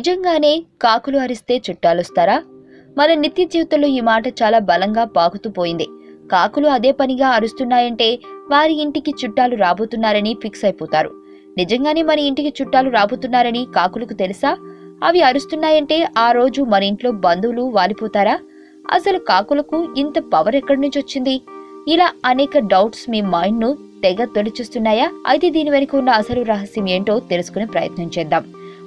నిజంగానే కాకులు అరిస్తే చుట్టాలొస్తారా? మన నిత్య జీవితంలో ఈ మాట చాలా బలంగా పాకుతూ పోయింది. కాకులు అదే పనిగా అరుస్తున్నాయంటే వారి ఇంటికి చుట్టాలు రాబోతున్నారని ఫిక్స్ అయిపోతారు. నిజంగానే మన ఇంటికి చుట్టాలు రాబోతున్నారని కాకులకు తెలుసా? అవి అరుస్తున్నాయంటే ఆ రోజు మన ఇంట్లో బంధువులు వాలిపోతారా? అసలు కాకులకు ఇంత పవర్ ఎక్కడి నుంచి వచ్చింది? ఇలా అనేక డౌట్స్ మీ మైండ్ను తెగ తొలిచిస్తున్నాయా? అయితే దీని వెనుక ఉన్న అసలు రహస్యం ఏంటో తెలుసుకునే ప్రయత్నం చేద్దాం.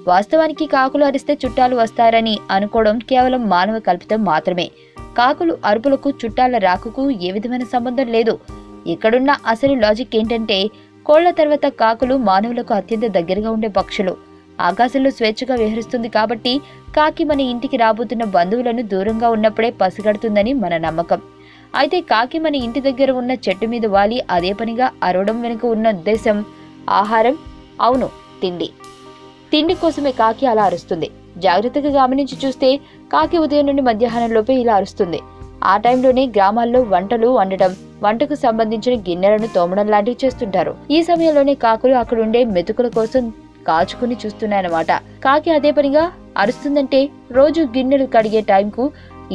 వాస్తవానికి కాకులు అరిస్తే చుట్టాలు వస్తారని అనుకోవడం కేవలం మానవ కల్పితం మాత్రమే. కాకులు అరుపులకు చుట్టాల రాకుకు ఏ విధమైన సంబంధం లేదు. ఇక్కడున్న అసలు లాజిక్ ఏంటంటే కోళ్ళ తర్వాత కాకులు మానవులకు అత్యంత దగ్గరగా ఉండే పక్షులు. ఆకాశంలో స్వేచ్ఛగా విహరిస్తుంది కాబట్టి కాకి మన ఇంటికి రాబోతున్న బంధువులను దూరంగా ఉన్నప్పుడే పసిగడుతుందని మన నమ్మకం. అయితే కాకి మన ఇంటి దగ్గర ఉన్న చెట్టు మీద వాలి అదే పనిగా అరవడం వెనుక ఉన్న ఉద్దేశం ఆహారం అవును తిండి. తిండి కోసమే కాకి అలా అరుస్తుంది. జాగ్రత్తగా గమనించి చూస్తే కాకి ఉదయం నుండి మధ్యాహ్నం లోపే ఇలా అరుస్తుంది. ఆ టైంలోనే గ్రామాల్లో వంటలు వండటం వంటకు సంబంధించిన గిన్నెలను తోమడం లాంటివి చేస్తుంటారు. ఈ సమయంలోనే కాకులు అక్కడ ఉండే మెతుకుల కోసం కాచుకుని చూస్తున్నాయన్నమాట. కాకి అదే పనిగా అరుస్తుందంటే రోజు గిన్నెలు కడిగే టైంకు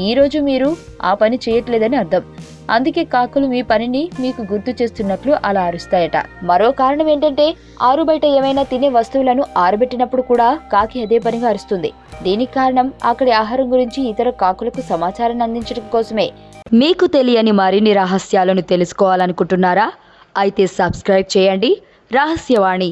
ఈ రోజు మీరు ఆ పని చేయట్లేదని అర్థం. అందుకే కాకులు మీ పనిని మీకు గుర్తు చేస్తున్నట్లు అలా అరుస్తాయట. మరో కారణం ఏంటంటే ఆరు బయట ఏమైనా తినే వస్తువులను ఆరబెట్టినప్పుడు కూడా కాకి అదే పనిగా అరుస్తుంది. దీనికి కారణం అక్కడి ఆహారం గురించి ఇతర కాకులకు సమాచారాన్ని అందించడం కోసమే. మీకు తెలియని మరిన్ని రహస్యాలను తెలుసుకోవాలనుకుంటున్నారా? అయితే సబ్స్క్రైబ్ చేయండి. రహస్యవాణి.